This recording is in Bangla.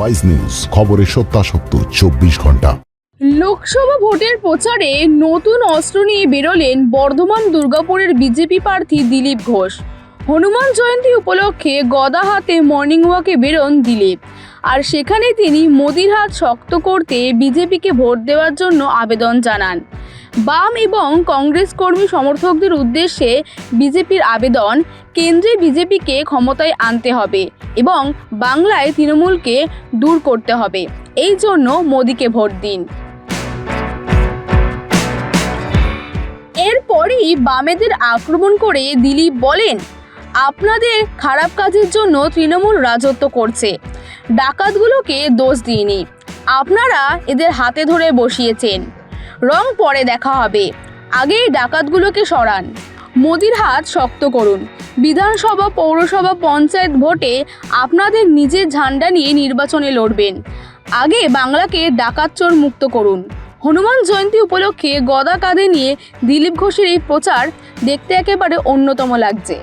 ওয়াইজ নিউজ খবরের সত্যাসত্য, চব্বিশ ঘণ্টা। লোকসভা ভোটের প্রচারে নতুন অস্ত্র নিয়ে বেরোলেন বর্ধমান দুর্গাপুরের বিজেপি প্রার্থী দিলীপ ঘোষ। হনুমান জয়ন্তী উপলক্ষে গদা হাতে মর্নিং ওয়াকে বেরোন দিলীপ। আর সেখানে তিনি মোদির হাত শক্ত করতে বিজেপিকে ভোট দেওয়ার জন্য আবেদন জানান। বাম এবং কংগ্রেস কর্মী সমর্থকদের উদ্দেশ্যে বিজেপির আবেদন, কেন্দ্রে বিজেপিকে ক্ষমতায় আনতে হবে। এবং বাংলায় তৃণমূলকে দূর করতে হবে। এই জন্য মোদিকে ভোট দিন। এরপরই বামেদের আক্রমণ করে দিলীপ বলেন, আপনাদের খারাপ কাজের জন্য তৃণমূল রাজত্ব করছে। ডাকাতগুলোকে দোষ দিইনি। আপনারা এদের হাতে ধরে বসিয়েছেন। রং পরে দেখা হবে। আগেই ডাকাতগুলোকে সরান। মোদির হাত শক্ত করুন। বিধানসভা, পৌরসভা, পঞ্চায়েত ভোটে আপনাদের নিজের ঝান্ডা নিয়ে নির্বাচনে লড়বেন। আগে বাংলাকে ডাকাত চোর মুক্ত করুন। হনুমান জয়ন্তী উপলক্ষে গদা কাঁধে নিয়ে দিলীপ ঘোষের এই প্রচার দেখতে একেবারে অন্যতম লাগছে।